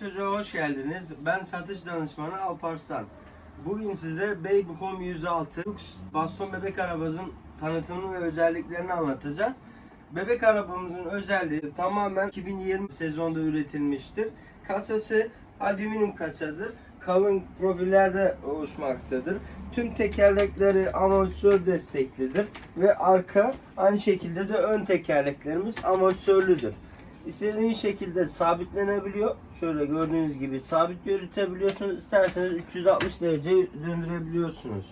Çocuğa hoş geldiniz. Ben satış danışmanı Alparslan. Bugün size Baby Home 106 Lux baston bebek arabamızın tanıtımını ve özelliklerini anlatacağız. Bebek arabamızın özelliği tamamen 2020 sezonda üretilmiştir. Kasası alüminyum kasadır. Kalın profillerde oluşmaktadır. Tüm tekerlekleri amortisör desteklidir ve arka aynı şekilde de ön tekerleklerimiz amortisörlüdür. İstediğiniz şekilde sabitlenebiliyor. Şöyle gördüğünüz gibi sabit yürütebiliyorsunuz. İsterseniz 360 derece döndürebiliyorsunuz.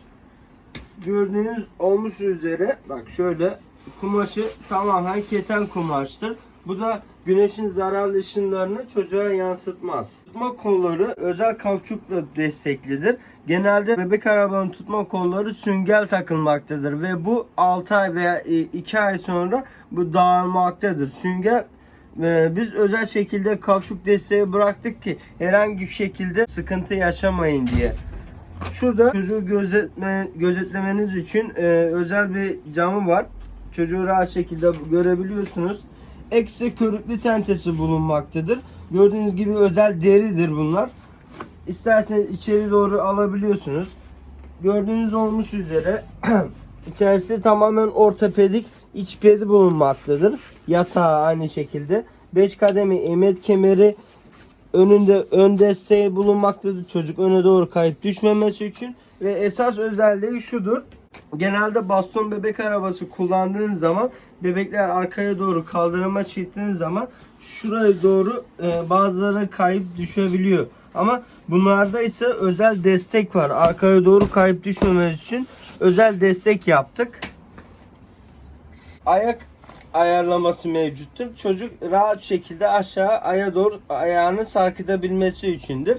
Gördüğünüz olmuş üzere bak şöyle kumaşı tamamen keten kumaştır. Bu da güneşin zararlı ışınlarını çocuğa yansıtmaz. Tutma kolları özel kauçukla desteklidir. Genelde bebek arabanın tutma kolları süngel takılmaktadır ve bu 6 ay veya 2 ay sonra bu dağılmaktadır. Sünger ee, biz özel şekilde kauçuk desteği bıraktık ki herhangi bir şekilde sıkıntı yaşamayın diye. Şurada çocuğu gözetme, gözetlemeniz için e, özel bir camı var. Çocuğu rahat şekilde görebiliyorsunuz. Eksi körüklü tentesi bulunmaktadır. Gördüğünüz gibi özel deridir bunlar. İsterseniz içeri doğru alabiliyorsunuz. Gördüğünüz olmuş üzere içerisi tamamen ortopedik iç pedi bulunmaktadır. Yatağı aynı şekilde. 5 kademe emet kemeri önünde ön desteği bulunmaktadır. Çocuk öne doğru kayıp düşmemesi için ve esas özelliği şudur. Genelde baston bebek arabası kullandığınız zaman bebekler arkaya doğru kaldırıma çıktığınız zaman şuraya doğru e, bazıları kayıp düşebiliyor. Ama bunlarda ise özel destek var. Arkaya doğru kayıp düşmemesi için özel destek yaptık. Ayak ayarlaması mevcuttur. Çocuk rahat şekilde aşağı aya doğru ayağını sarkıtabilmesi içindir.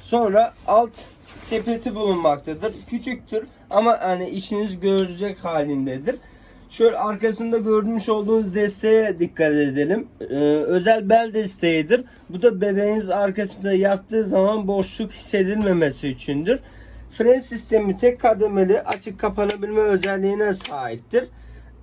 Sonra alt sepeti bulunmaktadır. Küçüktür ama hani işiniz görecek halindedir. Şöyle arkasında görmüş olduğunuz desteğe dikkat edelim. Ee, özel bel desteğidir. Bu da bebeğiniz arkasında yattığı zaman boşluk hissedilmemesi içindir. Fren sistemi tek kademeli açık kapanabilme özelliğine sahiptir.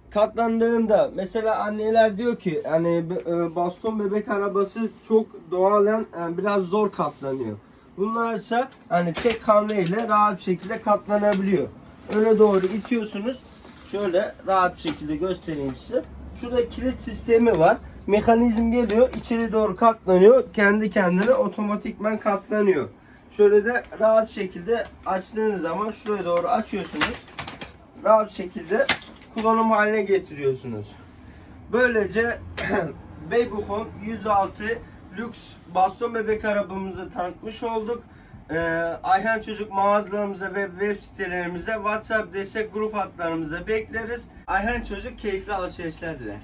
Katlandığında mesela anneler diyor ki hani e, baston bebek arabası çok doğalen yani biraz zor katlanıyor. Bunlarsa hani tek hamleyle rahat bir şekilde katlanabiliyor. Öne doğru itiyorsunuz. Şöyle rahat bir şekilde göstereyim size. Şurada kilit sistemi var. Mekanizm geliyor, içeri doğru katlanıyor. Kendi kendine otomatikman katlanıyor. Şöyle de rahat şekilde açtığınız zaman şuraya doğru açıyorsunuz. Rahat şekilde kullanım haline getiriyorsunuz. Böylece Baby Home 106 lüks baston bebek arabamızı tanıtmış olduk. Ee, Ayhan Çocuk mağazalarımıza ve web sitelerimize WhatsApp destek grup hatlarımıza bekleriz. Ayhan Çocuk keyifli alışverişler diler.